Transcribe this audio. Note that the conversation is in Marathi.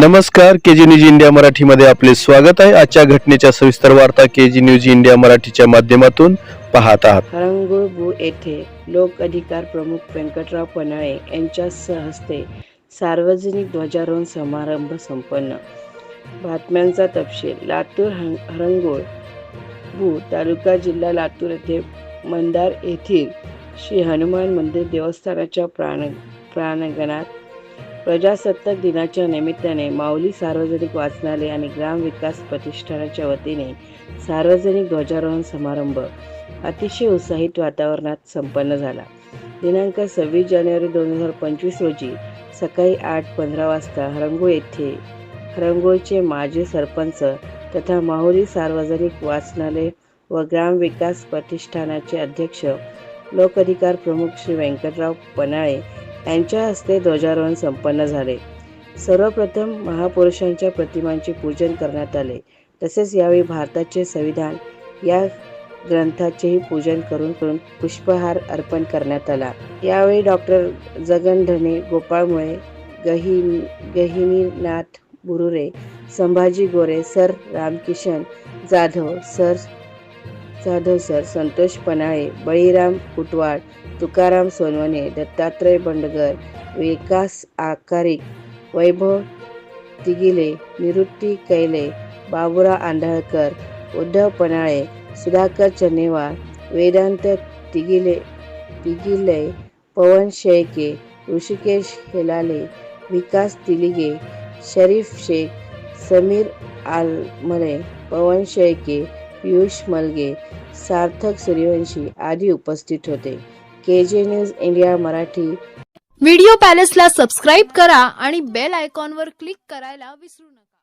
नमस्कार के जी न्यूज इंडिया मराठीमध्ये आपले स्वागत आहे. आजच्या घटनेच्या सविस्तर वार्ता के जी न्यूज इंडिया मराठीच्या माध्यमातून पाहत आहात. हरंगुळबू येथे लोक अधिकार प्रमुख व्यंकटराव पनाळे यांच्या हस्ते सार्वजनिक ध्वजारोहण समारंभ संपन्न. बातम्यांचा तपशील लातूर हं हरंगुळ भू तालुका जिल्हा लातूर येथे मंदार येथील श्री हनुमान मंदिर देवस्थानाच्या प्राण प्रांगणात प्रजासत्ताक दिनाच्या निमित्ताने माऊली सार्वजनिक वाचनालय आणि ग्राम विकास प्रतिष्ठानाच्या वतीने सार्वजनिक ध्वजारोहण समारंभ अतिशय उत्साहित वातावरणात संपन्न झाला. दिनांक सव्वीस जानेवारी दोन हजार पंचवीस रोजी सकाळी आठ पंधरा वाजता हरंगोळ येथे हरंगोळचे माजी सरपंच तथा माहुली सार्वजनिक वाचनालय व ग्रामविकास प्रतिष्ठानाचे अध्यक्ष लोकअधिकार प्रमुख श्री व्यंकटराव पनाळे यांच्या हस्ते ध्वजारोहण संपन्न झाले. सर्वप्रथम महापुरुषांच्या प्रतिमांचे पूजन करण्यात आले. तसेच यावेळी भारताचे संविधान या ग्रंथाचेही पूजन करून करून पुष्पहार अर्पण करण्यात आला. यावेळी doctor Jagandhane Gopalmule गहि Gahininath Burure Sambhaji Gore sir Ramkishan Jadhav sir Jadhav sir Santosh Panale Baliram Kutwad Tukaram Sonawane Dattatray Bandgar Vikas Akarik Vaibhav Tigile Nivrutti Kaile Babura Andhalkar Uddhav Panale Sudhakar चन्नेवार Vedanta तिगिले तिगिले पवन शेळके ऋषिकेश हेलाले विकास तिलिगे शरीफ शेख समीर आलमले पवन शेळके पियुष मलगे सार्थक सूर्यवंशी आदी उपस्थित होते. K J news India Marathi. Video पॅलेसला subscribe करा आणि बेल आयकॉनवर क्लिक करायला विसरू नका.